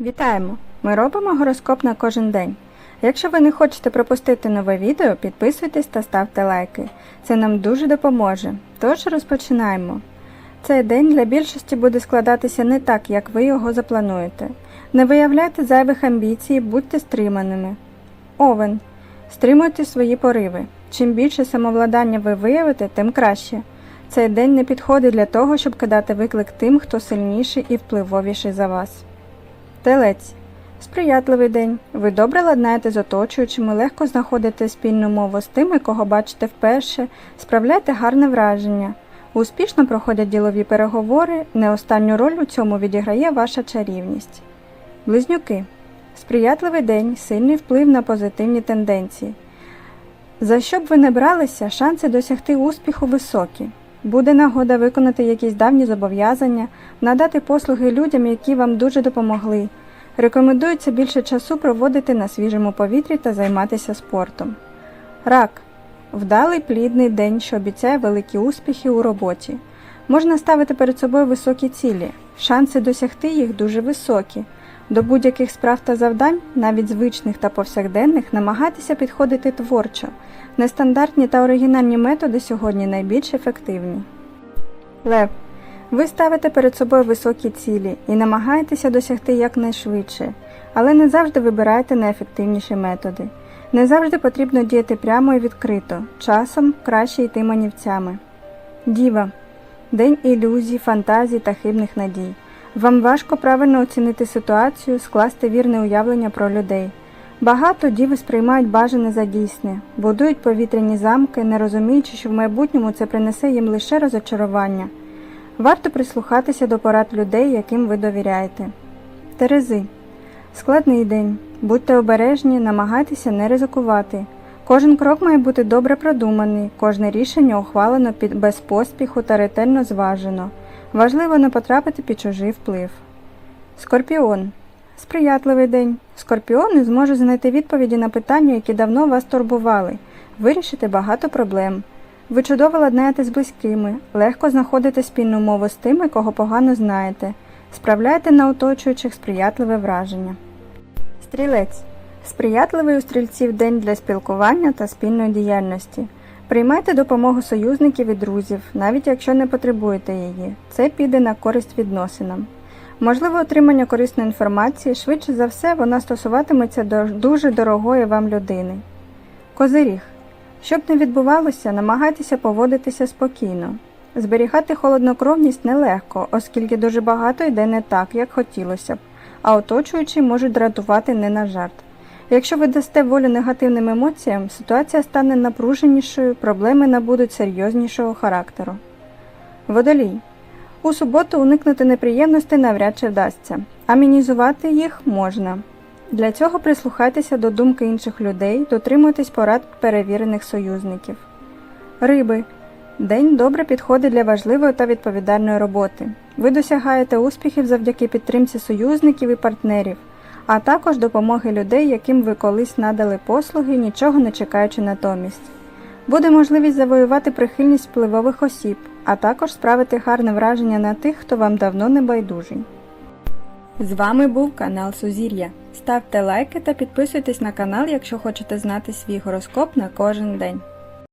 Вітаємо! Ми робимо гороскоп на кожен день. Якщо ви не хочете пропустити нове відео, підписуйтесь та ставте лайки. Це нам дуже допоможе. Тож розпочинаємо. Цей день для більшості буде складатися не так, як ви його заплануєте. Не виявляйте зайвих амбіцій, будьте стриманими. Овен. Стримуйте свої пориви. Чим більше самовладання ви виявите, тим краще. Цей день не підходить для того, щоб кидати виклик тим, хто сильніший і впливовіший за вас. Телець. Сприятливий день. Ви добре ладнаєте з оточуючими, легко знаходите спільну мову з тими, кого бачите вперше, справляєте гарне враження. Успішно проходять ділові переговори, не останню роль у цьому відіграє ваша чарівність. Близнюки. Сприятливий день, сильний вплив на позитивні тенденції. За що б ви не бралися, шанси досягти успіху високі. Буде нагода виконати якісь давні зобов'язання, надати послуги людям, які вам дуже допомогли. Рекомендується більше часу проводити на свіжому повітрі та займатися спортом. Рак вдалий плідний день, що обіцяє великі успіхи у роботі. Можна ставити перед собою високі цілі. Шанси досягти їх дуже високі. До будь-яких справ та завдань, навіть звичних та повсякденних, намагайтеся підходити творчо. Нестандартні та оригінальні методи сьогодні найбільш ефективні. Лев. Ви ставите перед собою високі цілі і намагаєтеся досягти якнайшвидше, але не завжди вибираєте найефективніші методи. Не завжди потрібно діяти прямо і відкрито, часом краще йти манівцями. Діва. День ілюзій, фантазій та хибних надій. Вам важко правильно оцінити ситуацію, скласти вірне уявлення про людей. Багато діви сприймають бажане за дійсне, будують повітряні замки, не розуміючи, що в майбутньому це принесе їм лише розочарування. Варто прислухатися до порад людей, яким ви довіряєте. Терези. Складний день. Будьте обережні, намагайтеся не ризикувати. Кожен крок має бути добре продуманий, кожне рішення ухвалено під без поспіху та ретельно зважено. Важливо не потрапити під чужий вплив. Скорпіон. Сприятливий день. Скорпіони зможуть знайти відповіді на питання, які давно вас турбували, вирішити багато проблем. Ви чудово ладнаєте з близькими, легко знаходите спільну мову з тими, кого погано знаєте, справляєте на оточуючих сприятливе враження. Стрілець. Сприятливий у стрільців день для спілкування та спільної діяльності. Приймайте допомогу союзників і друзів, навіть якщо не потребуєте її. Це піде на користь відносинам. Можливе отримання корисної інформації, швидше за все, вона стосуватиметься до дуже дорогої вам людини. Козиріг. Щоб не відбувалося, намагайтеся поводитися спокійно. Зберігати холоднокровність нелегко, оскільки дуже багато йде не так, як хотілося б, а оточуючі можуть дратувати не на жарт. Якщо ви дасте волю негативним емоціям, ситуація стане напруженішою, проблеми набудуть серйознішого характеру. Водолій. У суботу уникнути неприємностей навряд чи вдасться, а мінізувати їх можна. Для цього прислухайтеся до думки інших людей, дотримуйтесь порад перевірених союзників. Риби. День добре підходить для важливої та відповідальної роботи. Ви досягаєте успіхів завдяки підтримці союзників і партнерів, а також допомоги людей, яким ви колись надали послуги, нічого не чекаючи натомість. Буде можливість завоювати прихильність впливових осіб, а також справити гарне враження на тих, хто вам давно не байдужий. З вами був канал Сузір'я. Ставте лайки та підписуйтесь на канал, якщо хочете знати свій гороскоп на кожен день.